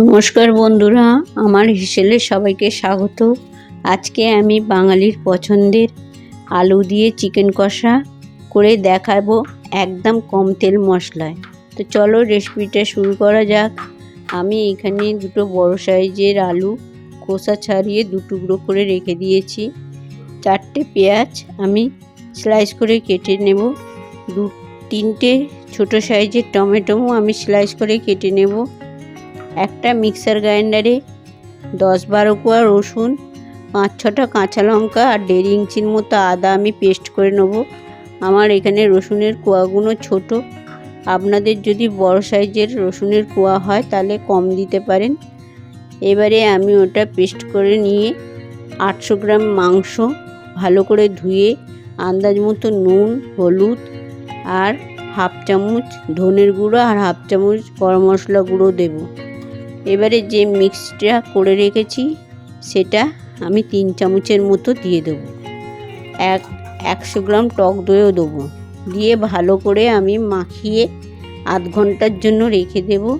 নমস্কার বন্ধুরা, আমার হিসেলে সবাইকে স্বাগত। আজকে আমি বাঙালির পছন্দের আলু দিয়ে চিকেন কষা করে দেখাবো একদম কম তেল মশলায়। তো চলো রেসিপিটা শুরু করা যাক। আমি এখানে দুটো বড় সাইজের আলু খোসা ছাড়িয়ে দু টুকরো করে রেখে দিয়েছি। চারটে পেঁয়াজ আমি স্লাইস করে কেটে নেব। দু, তিনটে ছোট সাইজের টমেটোও আমি স্লাইস করে কেটে নেব। একটা মিক্সার গ্রাইন্ডারে দশ বারো কোয়া রসুন, পাঁচ ছটা কাঁচা লঙ্কা আর দেড় ইঞ্চির মতো আদা আমি পেস্ট করে নেব। আমার এখানে রসুনের কোয়াগুলো ছোট। আপনাদের যদি বড় সাইজের রসুনের কোয়া হয় তাহলে কম দিতে পারেন। এবারে আমি ওটা পেস্ট করে নিয়ে আটশো গ্রাম মাংস ভালো করে ধুয়ে আন্দাজ মতো নুন, হলুদ আর হাফ চামচ ধনের গুঁড়ো আর হাফ চামচ গরম মশলা গুঁড়ো দেবো। এবারে যে মিক্সটা করে রেখেছি, সেটা আমি তিন চামচের মতো দিয়ে দেবো। এক, একশো গ্রাম টক দইও দেবো। দিয়ে ভালো করে আমি মাখিয়ে আধ ঘণ্টার জন্য রেখে দেব।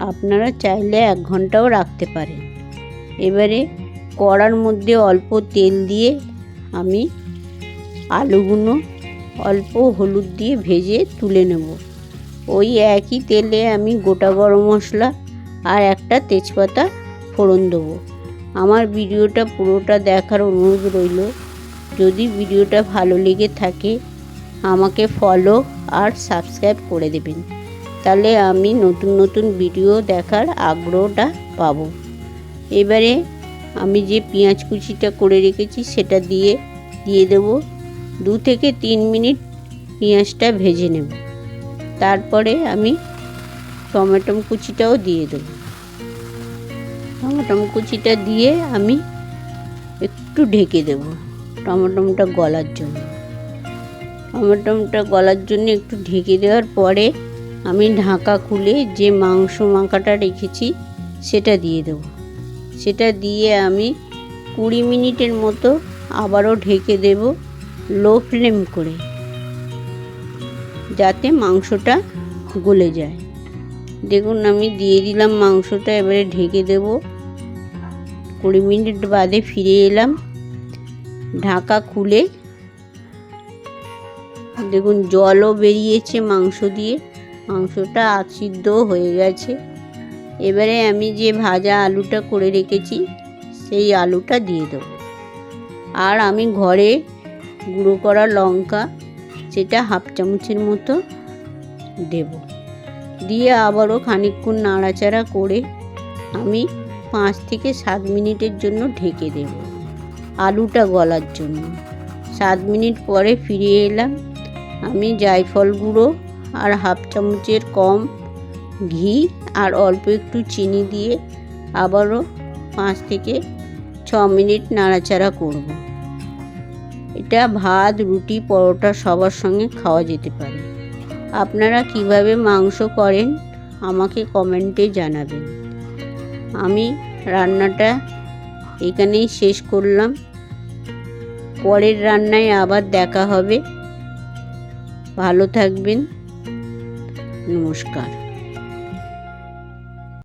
আপনারা চাইলে এক ঘন্টাও রাখতে পারেন। এবারে কড়ার মধ্যে অল্প তেল দিয়ে আমি আলুগুলো অল্প হলুদ দিয়ে ভেজে তুলে নেব। ওই একই তেলে আমি গোটা গরম মশলা আর একটা তেজপাতা ফোড়ন দেবো। আমার ভিডিওটা পুরোটা দেখার অনুরোধ রইল। যদি ভিডিওটা ভালো লেগে থাকে, আমাকে ফলো আর সাবস্ক্রাইব করে দেবেন। তাহলে আমি নতুন নতুন ভিডিও দেখার আগ্রহটা পাবো। এবারে আমি যে পেঁয়াজ কুচিটা করে রেখেছি, সেটা দিয়ে দিয়ে দেব। দু থেকে তিন মিনিট পেঁয়াজটা ভেজে নেব। তারপরে আমি টমেটো কুচিটাও দিয়ে দেবো। টমেটো কুচিটা দিয়ে আমি একটু ঢেকে দেব টমেটোটা গলার জন্য। টমেটোটা গলার জন্য একটু ঢেকে দেওয়ার পরে আমি ঢাকা খুলে যে মাংস মাখাটা রেখেছি সেটা দিয়ে দেব। সেটা দিয়ে আমি কুড়ি মিনিটের মতো আবারও ঢেকে দেব লো ফ্লেম করে, যাতে মাংসটা গলে যায়। দেখুন, আমি দিয়ে দিলাম মাংসটা, এবারে ঢেকে দেব। কুড়ি মিনিট বাদে ফিরে এলাম। ঢাকা খুলে দেখুন, জলও বেরিয়েছে মাংস দিয়ে। মাংসটা আছিদ্ধ হয়ে গেছে। এবারে আমি যে ভাজা আলুটা করে রেখেছি, সেই আলুটা দিয়ে দেবো। আর আমি ঘরে গুঁড়ো করা লঙ্কা, সেটা হাফ চামচের মতো দেবো। দিয়ে আবারও খানিকক্ষণ নাড়াচাড়া করে আমি পাঁচ থেকে সাত মিনিটের জন্য ঢেকে দেব আলুটা গলার জন্য। সাত মিনিট পরে ফিরে এলাম। আমি জায়ফল গুঁড়ো আর হাফ চামচের কম ঘি আর অল্প একটু চিনি দিয়ে আবারও পাঁচ থেকে ছ মিনিট নাড়াচাড়া করব। এটা ভাত, রুটি, পরোটা সবার সঙ্গে খাওয়া যেতে পারে। আপনারা কীভাবে মাংস করেন, আমাকে কমেন্টে জানাবেন। আমি রান্নাটা এখানেই শেষ করলাম। পরের রান্নায় আবার দেখা হবে। ভালো থাকবেন। নমস্কার।